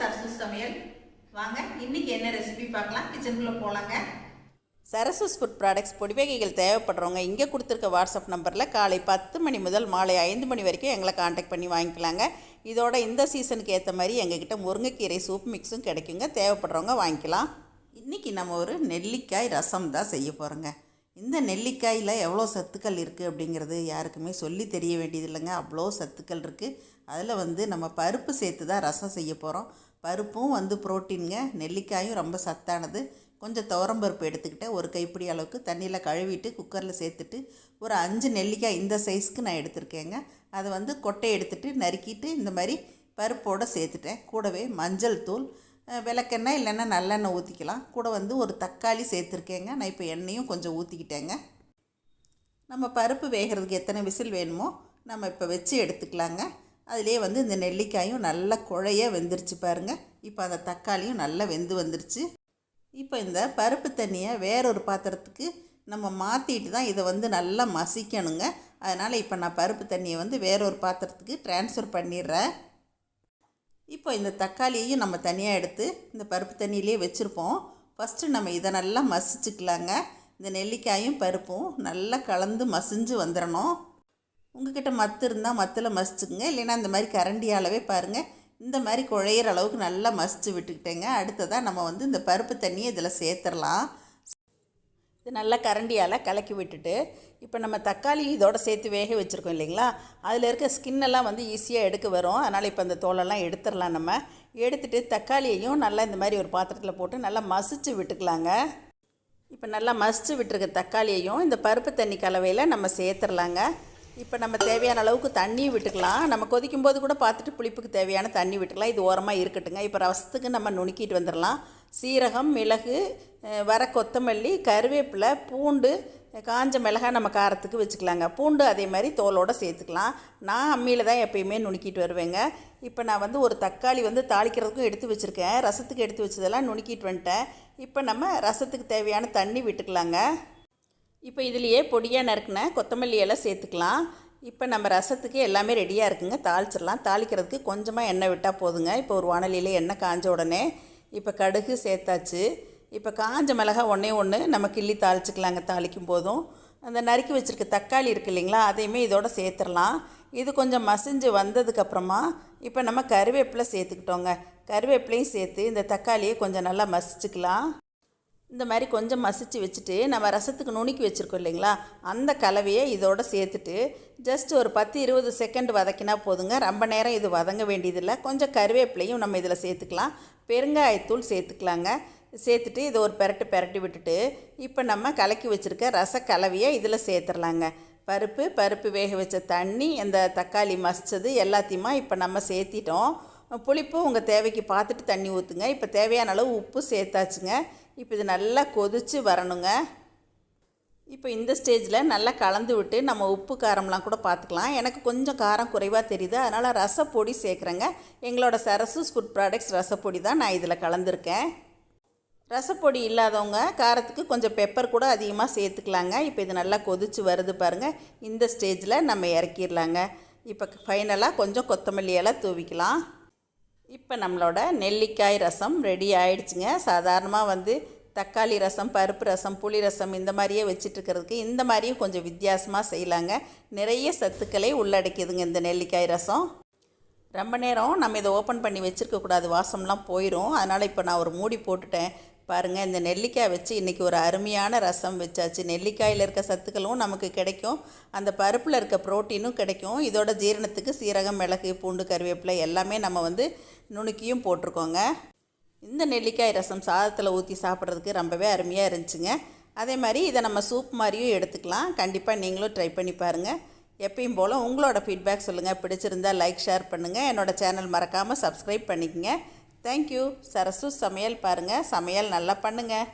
சரசு சமையல். வாங்க இன்னைக்கு என்ன ரெசிபி பார்க்கலாம். கிச்சனுக்குள்ளே போகலாங்க சரசஸ் ஃபுட் ப்ராடக்ட்ஸ் பொடி வகைகள் தேவைப்படுறவங்க இங்கே கொடுத்துருக்க வாட்ஸ்அப் நம்பரில் காலை பத்து மணி முதல் மாலை ஐந்து மணி வரைக்கும் எங்களை காண்டாக்ட் பண்ணி வாங்கிக்கலாங்க. இதோட இந்த சீசனுக்கு ஏற்ற மாதிரி எங்ககிட்ட முருங்கைக்கீரை சூப் மிக்ஸும் கிடைக்குங்க. தேவைப்படுறவங்க வாங்கிக்கலாம். இன்றைக்கி நம்ம ஒரு நெல்லிக்காய் ரசம் தான் செய்ய போகிறோங்க இந்த நெல்லிக்காயில் எவ்வளோ சத்துக்கள் இருக்குது அப்படிங்கிறது யாருக்குமே சொல்லி தெரிய வேண்டியது இல்லைங்க அவ்வளோ சத்துக்கள் இருக்குது அதில் வந்து நம்ம பருப்பு சேர்த்து தான் ரசம் செய்ய போகிறோம் பருப்பும் வந்து புரோட்டீனுங்க. நெல்லிக்காயும் ரொம்ப சத்தானது. கொஞ்சம் துவரம்பருப்பு எடுத்துக்கிட்டு ஒரு கைப்பிடி அளவுக்கு தண்ணியில் கழுவிட்டு குக்கரில் சேர்த்துட்டு ஒரு அஞ்சு நெல்லிக்காய் இந்த சைஸ்க்கு நான் எடுத்திருக்கேங்க. அதை வந்து கொட்டை எடுத்துகிட்டு நறுக்கிட்டு இந்த மாதிரி பருப்போடு சேர்த்துட்டேன். கூடவே மஞ்சள் தூள் விளக்கெண்ணெய் இல்லைன்னா நல்லெண்ணெய் ஊற்றிக்கலாம் கூட வந்து ஒரு தக்காளி சேர்த்துருக்கேங்க. நான் இப்போ எண்ணெயும் கொஞ்சம் ஊற்றிக்கிட்டேங்க நம்ம பருப்பு வேகிறதுக்கு எத்தனை விசில் வேணுமோ நம்ம இப்போ வச்சு எடுத்துக்கலாங்க. அதிலே வந்து இந்த நெல்லிக்காயும் நல்லா குழைய வெந்துருச்சு பாருங்க. இப்போ அந்த தக்காளியும் நல்லா வெந்து வந்துருச்சு. இப்போ இந்த பருப்பு தண்ணியை வேறொரு பாத்திரத்துக்கு நம்ம மாற்றிட்டு தான் இதை வந்து நல்லா மசிக்கணுங்க. அதனால் இப்போ நான் பருப்பு தண்ணியை வந்து வேறொரு பாத்திரத்துக்கு ட்ரான்ஸ்ஃபர் பண்ணிடுறேன். இப்போ இந்த தக்காளியையும் நம்ம தனியாக எடுத்து இந்த பருப்பு தண்ணியிலே வச்சுருப்போம். ஃபஸ்ட்டு நம்ம இதை நல்லா மசிச்சுக்கலாங்க. இந்த நெல்லிக்காயும் பருப்பும் நல்லா கலந்து மசிஞ்சு வந்துடணும் உங்ககிட்ட மத்து இருந்தால் மத்தில் மசிச்சுக்குங்க. இல்லைன்னா இந்த மாதிரி கரண்டியாலவே பாருங்கள் இந்த மாதிரி குழையிற அளவுக்கு நல்லா மசிச்சு விட்டுக்கிட்டேங்க. அடுத்ததாக நம்ம வந்து இந்த பருப்பு தண்ணியை இதில் சேர்த்துடலாம். இது நல்லா கரண்டியால் கலக்கி விட்டுட்டு இப்போ நம்ம தக்காளி இதோட சேர்த்து வேக வச்சுருக்கோம் இல்லைங்களா? அதில் இருக்க ஸ்கின்னெல்லாம் வந்து ஈஸியாக எடுக்க வரும். அதனால் இப்போ அந்த தோலெல்லாம் எடுத்துடலாம் நம்ம. எடுத்துட்டு தக்காளியையும் நல்லா இந்த மாதிரி ஒரு பாத்திரத்தில் போட்டு நல்லா மசிச்சு விட்டுக்கலாங்க. இப்போ நல்லா மசிச்சு விட்டுருக்க தக்காளியையும் இந்த பருப்பு தண்ணி கலவையில் நம்ம சேர்த்துடலாங்க. இப்போ நம்ம தேவையான அளவுக்கு தண்ணி விட்டுக்கலாம். நம்ம கொதிக்கும் போது கூட பார்த்துட்டு புளிப்புக்கு தேவையான தண்ணி விட்டுக்கலாம். இது ஓரமாக இருக்கட்டுங்க. இப்போ ரசத்துக்கு நம்ம நுணுக்கிட்டு வந்துடலாம். சீரகம் மிளகு வர கொத்தமல்லி கருவேப்பிலை பூண்டு காஞ்ச மிளகாய் நம்ம காரத்துக்கு வச்சுக்கலாங்க. பூண்டு அதே மாதிரி தோலோடு சேர்த்துக்கலாம். நான் அம்மியில் தான் எப்பயுமே நுணுக்கிட்டு வருவேங்க. இப்போ நான் வந்து ஒரு தக்காளி வந்து தாளிக்கிறதுக்கும் எடுத்து வச்சுருக்கேன். ரசத்துக்கு எடுத்து வச்சதெல்லாம் நுணுக்கிட்டு வந்துட்டேன். இப்போ நம்ம ரசத்துக்கு தேவையான தண்ணி விட்டுக்கலாங்க. இப்போ இதுலேயே பொடியாக நறுக்கின கொத்தமல்லி எல்லாம் சேர்த்துக்கலாம். இப்போ நம்ம ரசத்துக்கு எல்லாமே ரெடியாக இருக்குங்க. தாளிச்சிடலாம். தாளிக்கிறதுக்கு கொஞ்சமாக எண்ணெய் விட்டால் போதுங்க. இப்போ ஒரு வானலியில் எண்ணெய் காஞ்ச உடனே இப்போ கடுகு சேர்த்தாச்சு. இப்போ காஞ்ச மிளகா ஒன்றே ஒன்று நம்ம கிள்ளி தாளிச்சிக்கலாங்க தாளிக்கும் போதும். அந்த நறுக்கி வச்சுருக்க தக்காளி இருக்குது இல்லைங்களா அதையுமே இதோட சேர்த்துடலாம். இது கொஞ்சம் மசிஞ்சு வந்ததுக்கப்புறமா இப்போ நம்ம கருவேப்பிலை சேர்த்துக்கிட்டோங்க. கருவேப்பிலையும் சேர்த்து இந்த தக்காளியை கொஞ்சம் நல்லா மசிச்சுக்கலாம். இந்த மாதிரி கொஞ்சம் மசிச்சு வச்சுட்டு நம்ம ரசத்துக்கு நுணுக்கி வச்சுருக்கோம் இல்லைங்களா? அந்த கலவையை இதோட சேர்த்துட்டு ஜஸ்ட் ஒரு பத்து இருபது செகண்ட் வதக்கினா போதுங்க. ரொம்ப நேரம் இது வதங்க வேண்டியதில்லை. கொஞ்சம் கருவேப்பிலையும் நம்ம இதில் சேர்த்துக்கலாம். பெருங்காயத்தூள் சேர்த்துக்கலாங்க. சேர்த்துட்டு இதை ஒரு பெரட்டு பெரட்டி விட்டுட்டு இப்போ நம்ம கலக்கி வச்சுருக்க ரச கலவையை இதில் சேர்த்துடலாங்க. பருப்பு பருப்பு வேக வச்ச தண்ணி அந்த தக்காளி மசித்தது எல்லாத்தையுமா இப்போ நம்ம சேர்த்திட்டோம். புளிப்பு உங்கள் தேவைக்கு பார்த்துட்டு தண்ணி ஊற்றுங்க இப்போ தேவையான அளவு உப்பு சேர்த்தாச்சுங்க. இப்போ இது நல்லா கொதித்து வரணுங்க. இப்போ இந்த ஸ்டேஜில் நல்லா கலந்து விட்டு நம்ம உப்பு காரம்லாம் கூட பார்த்துக்கலாம். எனக்கு கொஞ்சம் காரம் குறைவாக தெரியுது. அதனால் ரசப்பொடி சேர்க்குறேங்க. எங்களோட சரசு ஃபுட் ப்ராடக்ட்ஸ் ரசப்பொடி தான் நான் இதில் கலந்துருக்கேன். ரசப்பொடி இல்லாதவங்க காரத்துக்கு கொஞ்சம் பெப்பர் கூட அதிகமாக சேர்த்துக்கலாங்க. இப்போ இது நல்லா கொதிச்சு வருது பாருங்கள் இந்த ஸ்டேஜில் நம்ம இறக்கிடலாங்க. இப்போ ஃபைனலாக கொஞ்சம் கொத்தமல்லி எல்லாம் தூவிக்கலாம். இப்போ நம்மளோட நெல்லிக்காய் ரசம் ரெடி ஆயிடுச்சுங்க. சாதாரணமாக வந்து தக்காளி ரசம் பருப்பு ரசம் புளி ரசம் இந்த மாதிரியே வச்சுட்டுருக்கிறதுக்கு இந்த மாதிரியும் கொஞ்சம் வித்தியாசமாக செய்யலாங்க. நிறைய சத்துக்களை உள்ளடக்கிதுங்க இந்த நெல்லிக்காய் ரசம். ரொம்ப நேரம் நம்ம இதை ஓப்பன் பண்ணி வச்சுருக்கக்கூடாது. வாசம்லாம் போயிடும் அதனால் இப்போ நான் ஒரு மூடி போட்டுட்டேன். பாருங்கள் இந்த நெல்லிக்காய் வச்சு இன்றைக்கி ஒரு அருமையான ரசம் வச்சாச்சு. நெல்லிக்காயில் இருக்க சத்துக்களும் நமக்கு கிடைக்கும். அந்த பருப்பில் இருக்க ப்ரோட்டீனும் கிடைக்கும். இதோட ஜீரணத்துக்கு சீரகம் மிளகு பூண்டு கருவேப்பிலை எல்லாமே நம்ம வந்து நுணுக்கியும் போட்டிருக்கோங்க. இந்த நெல்லிக்காய் ரசம் சாதத்தில் ஊற்றி சாப்பிட்றதுக்கு ரொம்பவே அருமையாக இருந்துச்சுங்க. அதே மாதிரி இதை நம்ம சூப் மாதிரியும் எடுத்துக்கலாம். கண்டிப்பாக நீங்களும் ட்ரை பண்ணி பாருங்கள் எப்பயும் போல் உங்களோட ஃபீட்பேக் சொல்லுங்கள் பிடிச்சிருந்தா லைக் ஷேர் பண்ணுங்கள் என்னோடய சேனல் மறக்காமல் சப்ஸ்கிரைப் பண்ணிக்கங்க. தேங்க்யூ சரசு சமையல் பாருங்கள் சமையல் நல்லா பண்ணுங்கள்